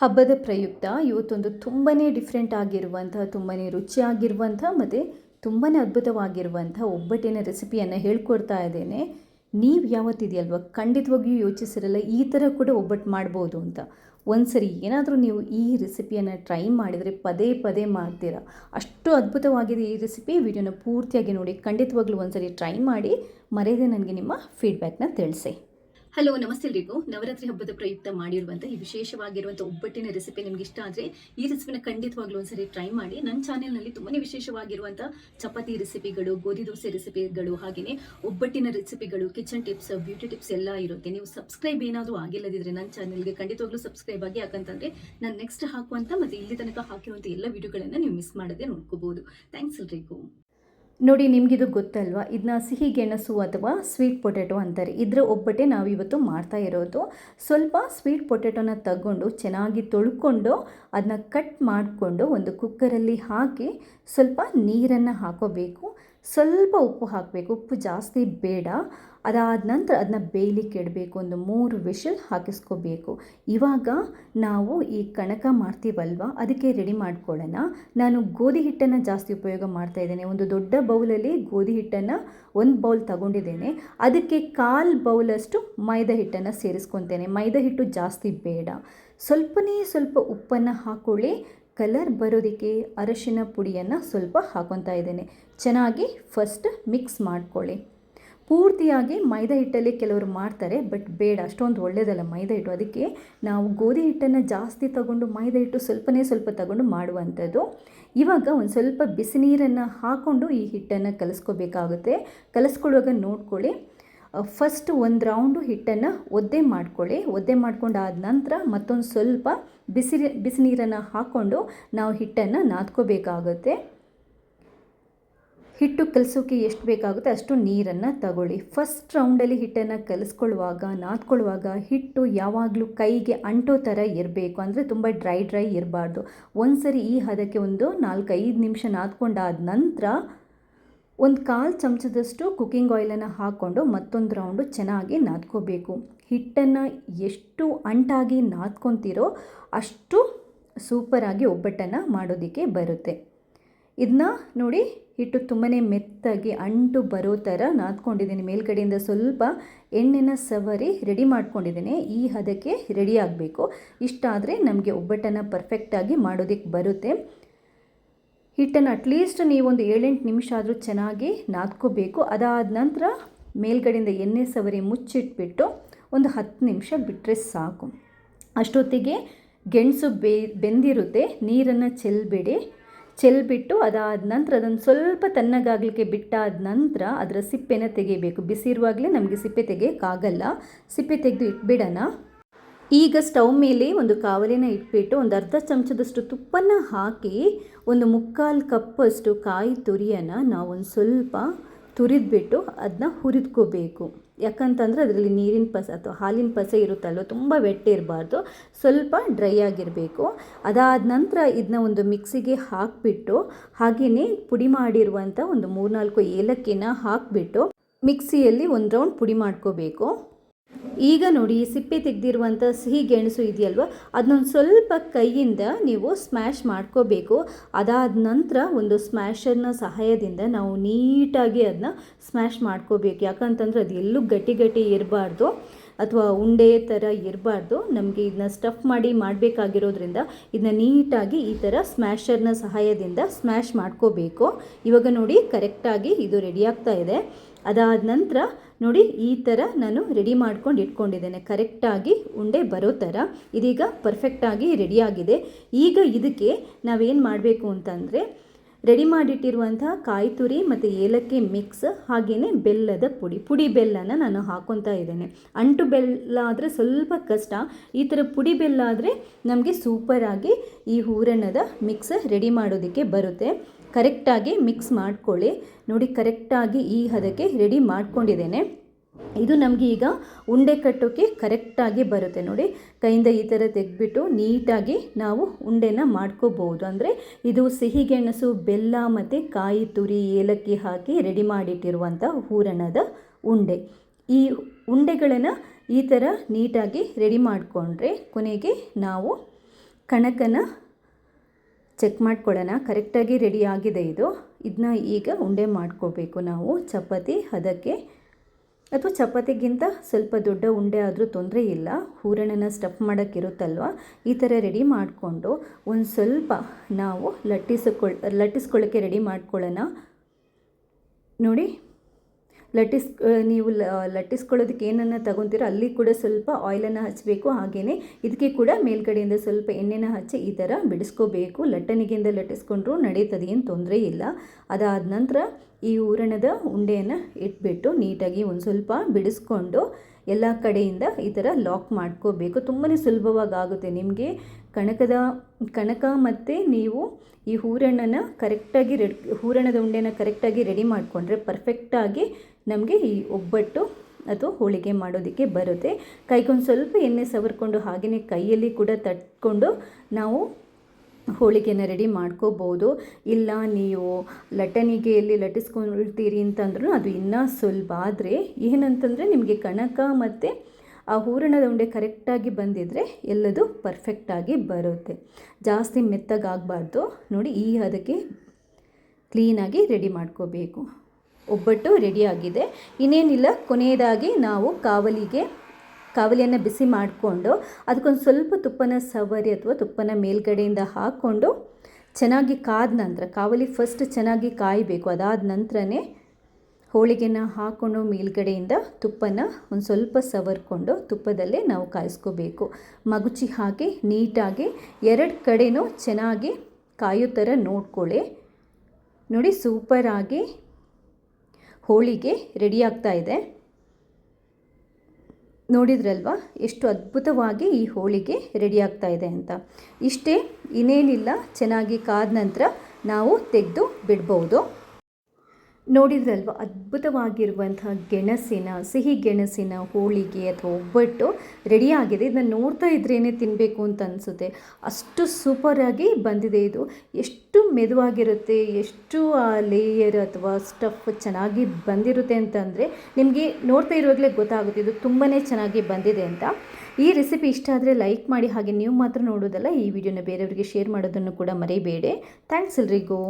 ಹಬ್ಬದ ಪ್ರಯುಕ್ತ, ಇವತ್ತೊಂದು ತುಂಬಾ ಡಿಫ್ರೆಂಟ್ ಆಗಿರುವಂಥ ತುಂಬಾ ರುಚಿಯಾಗಿರುವಂಥ ಮತ್ತು ತುಂಬಾ ಅದ್ಭುತವಾಗಿರುವಂಥ ಒಬ್ಬಟ್ಟಿನ ರೆಸಿಪಿಯನ್ನು ಹೇಳ್ಕೊಡ್ತಾ ಇದ್ದೇನೆ. ನೀವು ಯಾವತ್ತಿದೆಯಲ್ವ ಖಂಡಿತವಾಗಿಯೂ ಯೋಚಿಸಿರಲ್ಲ, ಈ ಥರ ಕೂಡ ಒಬ್ಬಟ್ಟು ಮಾಡ್ಬೋದು ಅಂತ. ಒಂದ್ಸರಿ ಏನಾದರೂ ನೀವು ಈ ರೆಸಿಪಿಯನ್ನು ಟ್ರೈ ಮಾಡಿದರೆ ಪದೇ ಪದೇ ಮಾಡ್ತೀರಾ. ಅಷ್ಟು ಅದ್ಭುತವಾಗಿದೆ ಈ ರೆಸಿಪಿ ವಿಡಿಯೋನ ಪೂರ್ತಿಯಾಗಿ ನೋಡಿ, ಖಂಡಿತವಾಗ್ಲೂ ಒಂದ್ಸರಿ ಟ್ರೈ ಮಾಡಿ, ಮರೆಯದೆ ನನಗೆ ನಿಮ್ಮ ಫೀಡ್ಬ್ಯಾಕ್ನ ತಿಳಿಸಿ. ಹಲೋ ನಮಸ್ತೆ ಎಲ್ರಿಗೂ ನವರಾತ್ರಿ ಹಬ್ಬದ ಪ್ರಯುಕ್ತ ಮಾಡಿರುವಂಥ ಈ ವಿಶೇಷವಾಗಿರುವಂಥ ಒಬ್ಬಟ್ಟಿನ ರೆಸಿಪಿ ನಿಮ್ಗೆ ಇಷ್ಟ ಆದರೆ ಈ ರೆಸಿಪಿನ ಖಂಡಿತವಾಗ್ಲೂ ಒಂದ್ಸರಿ ಟ್ರೈ ಮಾಡಿ. ನನ್ನ ಚಾನೆಲ್ನಲ್ಲಿ ತುಂಬಾ ವಿಶೇಷವಾಗಿರುವಂಥ ಚಪಾತಿ ರೆಸಿಪಿಗಳು ಗೋಧಿ ದೋಸೆ ರೆಸಿಪಿಗಳು ಹಾಗೆಯೇ ಒಬ್ಬಟ್ಟಿನ ರೆಸಿಪಿಗಳು ಕಿಚನ್ ಟಿಪ್ಸ್ ಬ್ಯೂಟಿ ಟಿಪ್ಸ್ ಎಲ್ಲ ಇರುತ್ತೆ. ನೀವು ಸಬ್ಸ್ಕ್ರೈಬ್ ಏನಾದರೂ ಆಗಿಲ್ಲದಿದ್ರೆ ನನ್ನ ಚಾನೆಲ್ಗೆ ಖಂಡಿತವಾಗ್ಲೂ ಸಬ್ಸ್ಕ್ರೈಬ್ ಆಗಿ ಯಾಕಂತಂದರೆ ನಾನು ನೆಕ್ಸ್ಟ್ ಹಾಕುವಂಥ ಮತ್ತು ಇಲ್ಲಿ ತನಕ ಹಾಕಿರುವಂಥ ಎಲ್ಲ ವಿಡಿಯೋಗಳನ್ನು ನೀವು ಮಿಸ್ ಮಾಡದೆ ನೋಡ್ಕೋಬಹುದು. ಥ್ಯಾಂಕ್ಸ್ ಎಲ್ರಿಗೂ ನೋಡಿ, ನಿಮಗಿದು ಗೊತ್ತಲ್ವಾ? ಇದನ್ನ ಸಿಹಿ, ಗೆಣಸು ಅಥವಾ ಸ್ವೀಟ್ ಪೊಟ್ಯಾಟೊ ಅಂತಾರೆ. ಇದರ ಒಬ್ಬಟ್ಟೆ ನಾವು ಇವತ್ತು ಮಾಡ್ತಾ ಇರೋದು. ಸ್ವಲ್ಪ ಸ್ವೀಟ್ ಪೊಟ್ಯಾಟೊನ ತಗೊಂಡು ಚೆನ್ನಾಗಿ ತೊಳ್ಕೊಂಡು ಅದನ್ನ ಕಟ್ ಮಾಡಿಕೊಂಡು ಒಂದು ಕುಕ್ಕರಲ್ಲಿ ಹಾಕಿ ಸ್ವಲ್ಪ ನೀರನ್ನು ಹಾಕೋಬೇಕು. ಸ್ವಲ್ಪ ಉಪ್ಪು ಹಾಕಬೇಕು. ಉಪ್ಪು ಜಾಸ್ತಿ ಬೇಡ. ಅದಾದ ನಂತರ ಅದನ್ನ ಬೇಯಲಿಕ್ಕೆ ಇಡಬೇಕು, ಒಂದು ಮೂರು ವಿಷಲ್ ಹಾಕಿಸ್ಕೋಬೇಕು. ಇವಾಗ ನಾವು ಈ ಕಣಕ ಮಾಡ್ತೀವಲ್ವ, ಅದಕ್ಕೆ ರೆಡಿ ಮಾಡ್ಕೊಳ್ಳೋಣ. ನಾನು ಗೋಧಿ ಹಿಟ್ಟನ್ನು ಜಾಸ್ತಿ ಉಪಯೋಗ ಮಾಡ್ತಾ ಇದ್ದೇನೆ. ಒಂದು ದೊಡ್ಡ ಬೌಲಲ್ಲಿ ಗೋಧಿ ಹಿಟ್ಟನ್ನು ಒಂದು ಬೌಲ್ ತಗೊಂಡಿದ್ದೇನೆ. ಅದಕ್ಕೆ ಕಾಲು ಬೌಲಷ್ಟು ಮೈದಾ ಹಿಟ್ಟನ್ನು ಸೇರಿಸ್ಕೊತೇನೆ. ಮೈದಾ ಹಿಟ್ಟು ಜಾಸ್ತಿ ಬೇಡ. ಸ್ವಲ್ಪನೇ ಸ್ವಲ್ಪ ಉಪ್ಪನ್ನು ಹಾಕೊಳ್ಳಿ. ಕಲರ್ ಬರೋದಕ್ಕೆ ಅರಶಿನ ಪುಡಿಯನ್ನು ಸ್ವಲ್ಪ ಹಾಕೊತಾ ಇದ್ದೇನೆ. ಚೆನ್ನಾಗಿ ಫಸ್ಟ್ ಮಿಕ್ಸ್ ಮಾಡ್ಕೊಳ್ಳಿ. ಪೂರ್ತಿಯಾಗಿ ಮೈದಾ ಹಿಟ್ಟಲ್ಲಿ ಕೆಲವರು ಮಾಡ್ತಾರೆ, ಬಟ್ ಬೇಡ, ಅಷ್ಟೊಂದು ಒಳ್ಳೆಯದಲ್ಲ ಮೈದಾ ಹಿಟ್ಟು. ಅದಕ್ಕೆ ನಾವು ಗೋಧಿ ಹಿಟ್ಟನ್ನು ಜಾಸ್ತಿ ತಗೊಂಡು ಮೈದಾ ಹಿಟ್ಟು ಸ್ವಲ್ಪನೇ ಸ್ವಲ್ಪ ತಗೊಂಡು ಮಾಡುವಂಥದ್ದು. ಇವಾಗ ಒಂದು ಸ್ವಲ್ಪ ಬಿಸಿ ನೀರನ್ನು ಹಾಕ್ಕೊಂಡು ಈ ಹಿಟ್ಟನ್ನು ಕಲಿಸ್ಕೋಬೇಕಾಗುತ್ತೆ. ಕಲಸ್ಕೊಳ್ಳುವಾಗ ನೋಡ್ಕೊಳ್ಳಿ. ಫಸ್ಟ್ ಒಂದು ರೌಂಡು ಹಿಟ್ಟನ್ನು ಒದ್ದೆ ಮಾಡ್ಕೊಳ್ಳಿ. ಒದ್ದೆ ಮಾಡ್ಕೊಂಡಾದ ನಂತರ ಮತ್ತೊಂದು ಸ್ವಲ್ಪ ಬಿಸಿ ಬಿಸಿ ನೀರನ್ನು ಹಾಕ್ಕೊಂಡು ನಾವು ಹಿಟ್ಟನ್ನು ನಾದ್ಕೋಬೇಕಾಗುತ್ತೆ. ಹಿಟ್ಟು ಕಲಿಸೋಕೆ ಎಷ್ಟು ಬೇಕಾಗುತ್ತೆ ಅಷ್ಟು ನೀರನ್ನು ತಗೊಳ್ಳಿ. ಫಸ್ಟ್ ರೌಂಡಲ್ಲಿ ಹಿಟ್ಟನ್ನು ಕಲಿಸ್ಕೊಳ್ಳುವಾಗ, ನಾದ್ಕೊಳ್ಳುವಾಗ ಹಿಟ್ಟು ಯಾವಾಗಲೂ ಕೈಗೆ ಅಂಟೋ ಥರ ಇರಬೇಕು. ಅಂದರೆ ತುಂಬ ಡ್ರೈ ಡ್ರೈ ಇರಬಾರ್ದು. ಒಂದ್ಸರಿ ಈ ಹದಕ್ಕೆ ಒಂದು ನಾಲ್ಕೈದು ನಿಮಿಷ ನಾದ್ಕೊಂಡಾದ ನಂತರ ಒಂದು ಕಾಲು ಚಮಚದಷ್ಟು ಕುಕ್ಕಿಂಗ್ ಆಯಿಲನ್ನು ಹಾಕ್ಕೊಂಡು ಮತ್ತೊಂದು ರೌಂಡು ಚೆನ್ನಾಗಿ ನಾದ್ಕೋಬೇಕು. ಹಿಟ್ಟನ್ನು ಎಷ್ಟು ಅಂಟಾಗಿ ನಾದ್ಕೊತೀರೋ ಅಷ್ಟು ಸೂಪರಾಗಿ ಒಬ್ಬಟ್ಟನ್ನು ಮಾಡೋದಕ್ಕೆ ಬರುತ್ತೆ. ಇದನ್ನ ನೋಡಿ ಹಿಟ್ಟು ತುಂಬಾ ಮೆತ್ತಾಗಿ ಅಂಟು ಬರೋ ಥರ ನಾದ್ಕೊಂಡಿದ್ದೀನಿ. ಮೇಲ್ಗಡೆಯಿಂದ ಸ್ವಲ್ಪ ಎಣ್ಣೆನ ಸವರಿ ರೆಡಿ ಮಾಡ್ಕೊಂಡಿದ್ದೀನಿ. ಈ ಹದಕ್ಕೆ ರೆಡಿ ಆಗಬೇಕು. ಇಷ್ಟಾದರೆ ನಮಗೆ ಒಬ್ಬಟ್ಟನ್ನು ಪರ್ಫೆಕ್ಟಾಗಿ ಮಾಡೋದಕ್ಕೆ ಬರುತ್ತೆ. ಹಿಟ್ಟನ್ನು ಅಟ್ಲೀಸ್ಟ್ ನೀವೊಂದು ಏಳೆಂಟು ನಿಮಿಷ ಆದರೂ ಚೆನ್ನಾಗಿ ನಾದ್ಕೋಬೇಕು. ಅದಾದ ನಂತರ ಮೇಲ್ಗಡೆಯಿಂದ ಎಣ್ಣೆ ಸವರಿ ಮುಚ್ಚಿಟ್ಬಿಟ್ಟು ಒಂದು ಹತ್ತು ನಿಮಿಷ ಬಿಟ್ಟರೆ ಸಾಕು. ಅಷ್ಟೊತ್ತಿಗೆ ಗೆಣಸು ಬೆಂದಿರುತ್ತೆ. ನೀರನ್ನು ಚೆಲ್ಲಬೇಡಿ ಚೆಲ್ಬಿಟ್ಟು ಅದಾದ ನಂತರ ಅದನ್ನು ಸ್ವಲ್ಪ ತಣ್ಣಗಾಗಲಿಕ್ಕೆ ಬಿಟ್ಟಾದ ನಂತರ ಅದರ ಸಿಪ್ಪೆನ ತೆಗಿಬೇಕು ಬಿಸಿ ಇರುವಾಗಲೇ ನಮಗೆ ಸಿಪ್ಪೆ ತೆಗೆಯೋಕ್ಕಾಗಲ್ಲ. ಸಿಪ್ಪೆ ತೆಗೆದು ಇಟ್ಬಿಡೋಣ. ಈಗ ಸ್ಟವ್ ಮೇಲೆ ಒಂದು ಕಾವಲಿನ ಇಟ್ಬಿಟ್ಟು ಒಂದು ಅರ್ಧ ಚಮಚದಷ್ಟು ತುಪ್ಪನ ಹಾಕಿ ಒಂದು ಮುಕ್ಕಾಲು ಕಪ್ಪಷ್ಟು ಕಾಯಿ ತುರಿಯನ್ನು ನಾವೊಂದು ಸ್ವಲ್ಪ ತುರಿದ್ಬಿಟ್ಟು ಅದನ್ನ ಹುರಿದ್ಕೋಬೇಕು. ಯಾಕಂತಂದರೆ ಅದರಲ್ಲಿ ನೀರಿನ ಪಸ ಅಥವಾ ಹಾಲಿನ ಪಸೆ ಇರುತ್ತಲ್ವ, ತುಂಬ ಇರಬಾರ್ದು ಸ್ವಲ್ಪ ಡ್ರೈ ಆಗಿರಬೇಕು. ಅದಾದ ನಂತರ ಇದನ್ನ ಒಂದು ಮಿಕ್ಸಿಗೆ ಹಾಕಿಬಿಟ್ಟು ಹಾಗೆಯೇ ಪುಡಿ ಮಾಡಿರುವಂಥ ಒಂದು ಮೂರ್ನಾಲ್ಕು ಏಲಕ್ಕಿನ ಹಾಕಿಬಿಟ್ಟು, ಮಿಕ್ಸಿಯಲ್ಲಿ ಒಂದು ರೌಂಡ್ ಪುಡಿ ಮಾಡ್ಕೋಬೇಕು. ಈಗ ನೋಡಿ, ಸಿಪ್ಪೆ ತೆಗೆದಿರುವಂಥ ಸಿಹಿ ಗೆಣಸು ಇದೆಯಲ್ವ? ಅದನ್ನೊಂದು ಸ್ವಲ್ಪ ಕೈಯಿಂದ ನೀವು ಸ್ಮ್ಯಾಶ್ ಮಾಡ್ಕೋಬೇಕು. ಅದಾದ ನಂತರ ಒಂದು ಸ್ಮ್ಯಾಶರ್ನ ಸಹಾಯದಿಂದ ನಾವು ನೀಟಾಗಿ ಅದನ್ನ ಸ್ಮ್ಯಾಶ್ ಮಾಡ್ಕೋಬೇಕು. ಯಾಕಂತಂದ್ರೆ ಅದು ಎಲ್ಲೂ ಗಟ್ಟಿ ಗಟ್ಟಿ ಇರಬಾರ್ದು, ಅಥವಾ ಉಂಡೆ ಥರ ಇರಬಾರ್ದು. ನಮಗೆ ಇದನ್ನ ಸ್ಟಫ್ ಮಾಡಿ ಮಾಡಬೇಕಾಗಿರೋದ್ರಿಂದ ಇದನ್ನ ನೀಟಾಗಿ ಈ ಥರ ಸ್ಮ್ಯಾಶರ್ನ ಸಹಾಯದಿಂದ ಸ್ಮ್ಯಾಶ್ ಮಾಡ್ಕೋಬೇಕು. ಇವಾಗ ನೋಡಿ, ಕರೆಕ್ಟಾಗಿ ಇದು ರೆಡಿ ಆಗ್ತಾ ಇದೆ. ಅದಾದ ನಂತರ ನೋಡಿ ಈ ಥರ ನಾನು ರೆಡಿ ಮಾಡ್ಕೊಂಡು ಇಟ್ಕೊಂಡಿದ್ದೇನೆ. ಕರೆಕ್ಟಾಗಿ ಉಂಡೆ ಬರೋ ಥರ. ಇದೀಗ ಪರ್ಫೆಕ್ಟಾಗಿ ರೆಡಿಯಾಗಿದೆ ಈಗ ಇದಕ್ಕೆ ನಾವೇನು ಮಾಡಬೇಕು ಅಂತಂದರೆ ರೆಡಿ ಮಾಡಿಟ್ಟಿರುವಂತಹ ಕಾಯಿ ತುರಿ ಮತ್ತು ಏಲಕ್ಕಿ ಮಿಕ್ಸ್ ಹಾಗೆಯೇ ಬೆಲ್ಲದ ಪುಡಿ. ಪುಡಿ ಬೆಲ್ಲನ ನಾನು ಹಾಕೊತಾ ಇದ್ದೇನೆ. ಅಂಟು ಬೆಲ್ಲ ಆದರೆ ಸ್ವಲ್ಪ ಕಷ್ಟ. ಈ ಥರ ಪುಡಿ ಬೆಲ್ಲ ಆದರೆ ನಮಗೆ ಸೂಪರಾಗಿ ಈ ಹೂರಣದ ಮಿಕ್ಸ್ ರೆಡಿ ಮಾಡೋದಕ್ಕೆ ಬರುತ್ತೆ. ಕರೆಕ್ಟಾಗಿ ಮಿಕ್ಸ್ ಮಾಡ್ಕೊಳ್ಳಿ. ನೋಡಿ ಕರೆಕ್ಟಾಗಿ ಈ ಹದಕ್ಕೆ ರೆಡಿ ಮಾಡ್ಕೊಂಡಿದ್ದೇನೆ. ಇದು ನಮಗೆ ಈಗ ಉಂಡೆ ಕಟ್ಟೋಕ್ಕೆ ಕರೆಕ್ಟಾಗಿ ಬರುತ್ತೆ ನೋಡಿ. ಕೈಯಿಂದ ಈ ಥರ ತೆಗೆದ್ಬಿಟ್ಟು ನೀಟಾಗಿ ನಾವು ಉಂಡೆನ ಮಾಡ್ಕೋಬೋದು. ಅಂದರೆ ಇದು ಸಿಹಿಗೆಣಸು, ಬೆಲ್ಲ ಮತ್ತು ಕಾಯಿ ತುರಿ, ಏಲಕ್ಕಿ ಹಾಕಿ ರೆಡಿ ಮಾಡಿಟ್ಟಿರುವಂಥ ಹೂರಣದ ಉಂಡೆ. ಈ ಉಂಡೆಗಳನ್ನು ಈ ಥರ ನೀಟಾಗಿ ರೆಡಿ ಮಾಡಿಕೊಂಡ್ರೆ ಕೊನೆಗೆ ನಾವು ಕಣಕನ ಚೆಕ್ ಮಾಡ್ಕೊಳ್ಳೋಣ. ಕರೆಕ್ಟಾಗಿ ರೆಡಿ ಆಗಿದೆ ಇದು. ಇದನ್ನ ಈಗ ಉಂಡೆ ಮಾಡ್ಕೋಬೇಕು ನಾವು. ಚಪಾತಿ, ಅದಕ್ಕೆ ಅಥವಾ ಚಪಾತಿಗಿಂತ ಸ್ವಲ್ಪ ದೊಡ್ಡ ಉಂಡೆ ಆದರೂ ತೊಂದರೆ ಇಲ್ಲ. ಹೂರಣನ ಸ್ಟಫ್ ಮಾಡೋಕ್ಕಿರುತ್ತಲ್ವ ಈ ಥರ ರೆಡಿ ಮಾಡಿಕೊಂಡು ಒಂದು ಸ್ವಲ್ಪ ನಾವು ಲಟ್ಟಿಸಿಕೊಳ್ ಲಟ್ಟಿಸ್ಕೊಳ್ಳೋಕ್ಕೆ ರೆಡಿ ಮಾಡ್ಕೊಳ್ಳೋಣ. ನೋಡಿ. ಲಟ್ಟಿಸ್ ನೀವು ಲಟ್ಟಿಸ್ಕೊಳ್ಳೋದಕ್ಕೆ ಏನನ್ನು ತಗೊತೀರೋ ಅಲ್ಲಿ ಕೂಡ ಸ್ವಲ್ಪ ಆಯಿಲನ್ನು ಹಚ್ಚಬೇಕು ಹಾಗೆಯೇ ಇದಕ್ಕೆ ಕೂಡ ಮೇಲ್ಗಡೆಯಿಂದ ಸ್ವಲ್ಪ ಎಣ್ಣೆನ ಹಚ್ಚಿ ಈ ಥರ ಬಿಡಿಸ್ಕೋಬೇಕು. ಲಟ್ಟಣಿಗೆಯಿಂದ ಲಟ್ಟಿಸ್ಕೊಂಡ್ರೂ ನಡೀತದೆ, ಏನು ತೊಂದರೆ ಇಲ್ಲ. ಅದಾದ ನಂತರ ಈ ಹೂರಣದ ಉಂಡೆಯನ್ನು ಇಟ್ಬಿಟ್ಟು ನೀಟಾಗಿ ಒಂದು ಸ್ವಲ್ಪ ಬಿಡಿಸ್ಕೊಂಡು ಎಲ್ಲ ಕಡೆಯಿಂದ ಈ ಥರ ಲಾಕ್ ಮಾಡ್ಕೋಬೇಕು. ತುಂಬಾ ಸುಲಭವಾಗಿ ಆಗುತ್ತೆ ನಿಮಗೆ ಕಣಕದ, ಕಣಕ ಮತ್ತು ನೀವು ಈ ಹೂರಣ್ಣನ ಕರೆಕ್ಟಾಗಿ ರೆಡ್, ಹೂರಣದ ಉಂಡೆನ ಕರೆಕ್ಟಾಗಿ ರೆಡಿ ಮಾಡಿಕೊಂಡ್ರೆ ಪರ್ಫೆಕ್ಟಾಗಿ ನಮಗೆ ಈ ಒಬ್ಬಟ್ಟು ಅಥವಾ ಹೋಳಿಗೆ ಮಾಡೋದಕ್ಕೆ ಬರುತ್ತೆ. ಕೈಗೊಂದು ಸ್ವಲ್ಪ ಎಣ್ಣೆ ಸವರ್ಕೊಂಡು ಹಾಗೆಯೇ ಕೈಯಲ್ಲಿ ಕೂಡ ತಟ್ಕೊಂಡು ನಾವು ಹೋಳಿಗೆನ ರೆಡಿ ಮಾಡ್ಕೋಬೋದು. ಇಲ್ಲ ನೀವು ಲಟನಿಗೆಯಲ್ಲಿ ಲಟಿಸ್ಕೊಳ್ತೀರಿ ಅಂತಂದ್ರೂ ಅದು ಇನ್ನೂ ಸುಲಭ ಆದರೆ ಏನಂತಂದರೆ ನಿಮಗೆ ಕಣಕ ಮತ್ತು ಆ ಹೂರಣದ ಉಂಡೆ ಕರೆಕ್ಟಾಗಿ ಬಂದಿದ್ದರೆ ಎಲ್ಲದು ಪರ್ಫೆಕ್ಟಾಗಿ ಬರುತ್ತೆ. ಜಾಸ್ತಿ ಮೆತ್ತಗಾಗಬಾರ್ದು. ನೋಡಿ ಈ ಹದಕ್ಕೆ ಕ್ಲೀನಾಗಿ ರೆಡಿ ಮಾಡ್ಕೋಬೇಕು. ಒಬ್ಬಟ್ಟು ರೆಡಿಯಾಗಿದೆ ಇನ್ನೇನಿಲ್ಲ, ಕೊನೆಯದಾಗಿ ನಾವು ಕಾವಲಿಗೆ, ಕಾವಲಿಯನ್ನು ಬಿಸಿ ಮಾಡಿಕೊಂಡು ಅದಕ್ಕೊಂದು ಸ್ವಲ್ಪ ತುಪ್ಪನ ಸವರಿ ಅಥವಾ ತುಪ್ಪನ ಮೇಲ್ಗಡೆಯಿಂದ ಹಾಕ್ಕೊಂಡು ಚೆನ್ನಾಗಿ ಕಾದ ನಂತರ, ಕಾವಲಿ ಫಸ್ಟ್ ಚೆನ್ನಾಗಿ ಕಾಯಬೇಕು. ಅದಾದ ನಂತರನೇ ಹೋಳಿಗೆನ ಹಾಕ್ಕೊಂಡು ಮೇಲ್ಗಡೆಯಿಂದ ತುಪ್ಪನ ಒಂದು ಸ್ವಲ್ಪ ಸವರ್ಕೊಂಡು ತುಪ್ಪದಲ್ಲೇ ನಾವು ಕಾಯಿಸ್ಕೋಬೇಕು. ಮಗುಚಿ ಹಾಕಿ ನೀಟಾಗಿ ಎರಡು ಕಡೆನೂ ಚೆನ್ನಾಗಿ ಕಾಯೋ ಥರ ನೋಡ್ಕೊಳ್ಳಿ. ನೋಡಿ ಸೂಪರಾಗಿ ಹೋಳಿಗೆ ರೆಡಿ ಆಗ್ತಾ ಇದೆ. ನೋಡಿದ್ರಲ್ವಾ? ಎಷ್ಟು ಅದ್ಭುತವಾಗಿ ಈ ಹೋಳಿಗೆ ರೆಡಿ ಆಗ್ತಾ ಇದೆ ಅಂತ. ಇಷ್ಟೇ ಇನ್ನೇನಿಲ್ಲ, ಚೆನ್ನಾಗಿ ಕಾದ ನಂತರ ನಾವು ತೆಗೆದು ಬಿಡ್ಬೋದು. ನೋಡಿದ್ರಲ್ವ ಅದ್ಭುತವಾಗಿರುವಂತಹ ಗೆಣಸಿನ, ಸಿಹಿ ಗೆಣಸಿನ ಹೋಳಿಗೆ ಅಥವಾ ಒಬ್ಬಟ್ಟು ರೆಡಿಯಾಗಿದೆ ಇದನ್ನು ನೋಡ್ತಾ ಇದ್ರೇ ತಿನ್ನಬೇಕು ಅಂತ ಅನಿಸುತ್ತೆ. ಅಷ್ಟು ಸೂಪರಾಗಿ ಬಂದಿದೆ ಇದು. ಎಷ್ಟು ಮೆದುವಾಗಿರುತ್ತೆ, ಎಷ್ಟು ಆ ಲೇಯರ್ ಅಥವಾ ಸ್ಟಫ್ ಚೆನ್ನಾಗಿ ಬಂದಿರುತ್ತೆ ಅಂತಂದರೆ ನಿಮಗೆ ನೋಡ್ತಾ ಇರುವಾಗಲೇ ಗೊತ್ತಾಗುತ್ತೆ, ಇದು ತುಂಬಾ ಚೆನ್ನಾಗಿ ಬಂದಿದೆ ಅಂತ. ಈ ರೆಸಿಪಿ ಇಷ್ಟ ಆದರೆ ಲೈಕ್ ಮಾಡಿ, ಹಾಗೆ ನೀವು ಮಾತ್ರ ನೋಡೋದಲ್ಲ, ಈ ವಿಡಿಯೋನ ಬೇರೆಯವರಿಗೆ ಶೇರ್ ಮಾಡೋದನ್ನು ಕೂಡ ಮರಿಬೇಡಿ. ಥ್ಯಾಂಕ್ಸ್ ಎಲ್ರಿಗೂ.